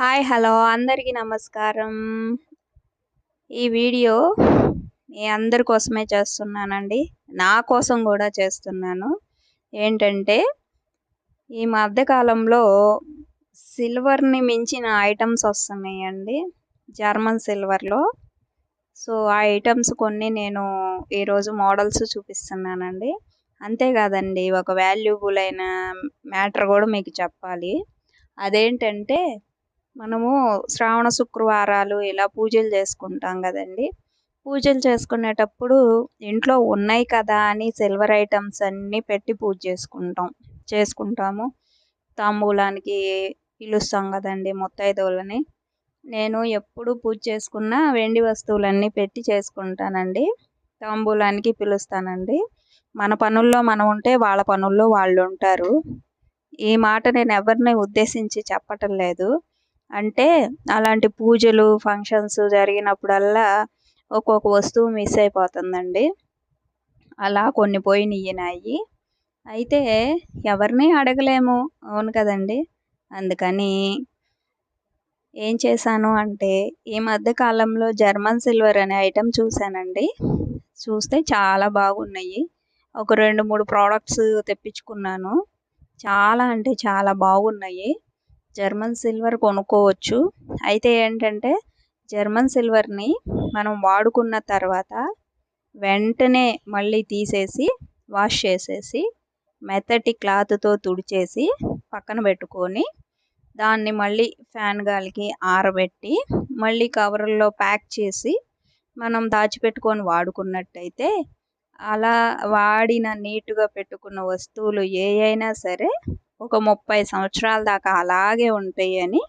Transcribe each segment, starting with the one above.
Hi hello అందరికీ నమస్కారం. ఈ వీడియో మీ అందరి కోసమే చేస్తున్నానండి. నా కోసం కూడా చేస్తున్నాను. ఏంటంటే ఈ మధ్యకాలంలో సిల్వర్ని మించిన ఐటమ్స్ వస్తున్నాయండి. జర్మన్ సిల్వర్లో. సో ఆ ఐటమ్స్ కొన్ని నేను ఈరోజు మోడల్స్ చూపిస్తున్నానండి. అంతేకాదండి ఒక వాల్యుబుల్ అయిన మ్యాటర్ కూడా మీకు చెప్పాలి. అదేంటంటే మనము శ్రావణ శుక్రవారాలు ఇలా పూజలు చేసుకుంటాం కదండి. పూజలు చేసుకునేటప్పుడు ఇంట్లో ఉన్నాయి కదా అని సిల్వర్ ఐటమ్స్ అన్నీ పెట్టి పూజ చేసుకుంటాం చేసుకుంటాము. తాంబూలానికి పిలుస్తాం కదండి ముత్తైదువులని నేను ఎప్పుడు పూజ చేసుకున్న వెండి వస్తువులన్నీ పెట్టి చేసుకుంటానండి. తాంబూలానికి పిలుస్తానండి. మన పనుల్లో మనం ఉంటే వాళ్ళ పనుల్లో వాళ్ళు ఉంటారు. ఈ మాట నేను ఎవరిని ఉద్దేశించి చెప్పటం లేదు. అంటే అలాంటి పూజలు ఫంక్షన్స్ జరిగినప్పుడల్లా ఒక్కొక్క వస్తువు మిస్ అయిపోతుందండి. అలా కొన్ని పోయినాయి అయితే ఎవరిని అడగలేము అవును కదండి? అందుకని ఏం చేశాను అంటే ఈ మధ్య కాలంలో జర్మన్ సిల్వర్ అనే ఐటెం చూశానండి. చూస్తే చాలా బాగున్నాయి. ఒక రెండు మూడు ప్రోడక్ట్స్ తెప్పించుకున్నాను. చాలా అంటే చాలా బాగున్నాయి. జర్మన్ సిల్వర్ కొనుక్కోవచ్చు. అయితే ఏంటంటే జర్మన్ సిల్వర్ని మనం వాడుకున్న తర్వాత వెంటనే మళ్ళీ తీసేసి వాష్ చేసేసి మెత్తటి క్లాత్తో తుడిచేసి పక్కన పెట్టుకొని దాన్ని మళ్ళీ ఫ్యాన్ గాలికి ఆరబెట్టి మళ్ళీ కవర్లో ప్యాక్ చేసి మనం దాచిపెట్టుకొని వాడుకున్నట్టయితే అలా వాడిన నీట్గా పెట్టుకున్న వస్తువులు ఏ అయినా సరే ఒక ముప్పై సంవత్సరాల దాకా అలాగే ఉంటాయి అని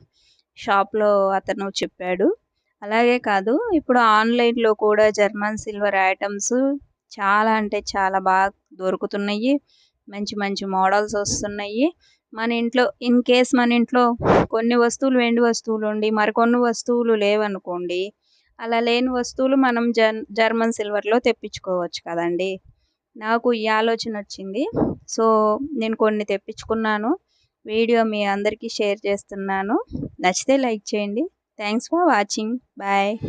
షాప్లో అతను చెప్పాడు. అలాగే కాదు ఇప్పుడు ఆన్లైన్లో కూడా జర్మన్ సిల్వర్ ఐటమ్స్ చాలా అంటే చాలా బాగా దొరుకుతున్నాయి. మంచి మంచి మోడల్స్ వస్తున్నాయి. మన ఇంట్లో ఇన్ కేస్ మన ఇంట్లో కొన్ని వస్తువులు వెండి వస్తువులు ఉండి మరికొన్ని వస్తువులు లేవనుకోండి అలా లేని వస్తువులు మనం జర్ జర్మన్ సిల్వర్లో తెప్పించుకోవచ్చు కదండి. నాకు ఈ ఆలోచన వచ్చింది. సో నేను కొన్ని తెప్పించుకున్నాను. వీడియో మీ అందరికీ షేర్ చేస్తున్నాను. నచ్చితే లైక్ చేయండి. Thanks for watching. బాయ్.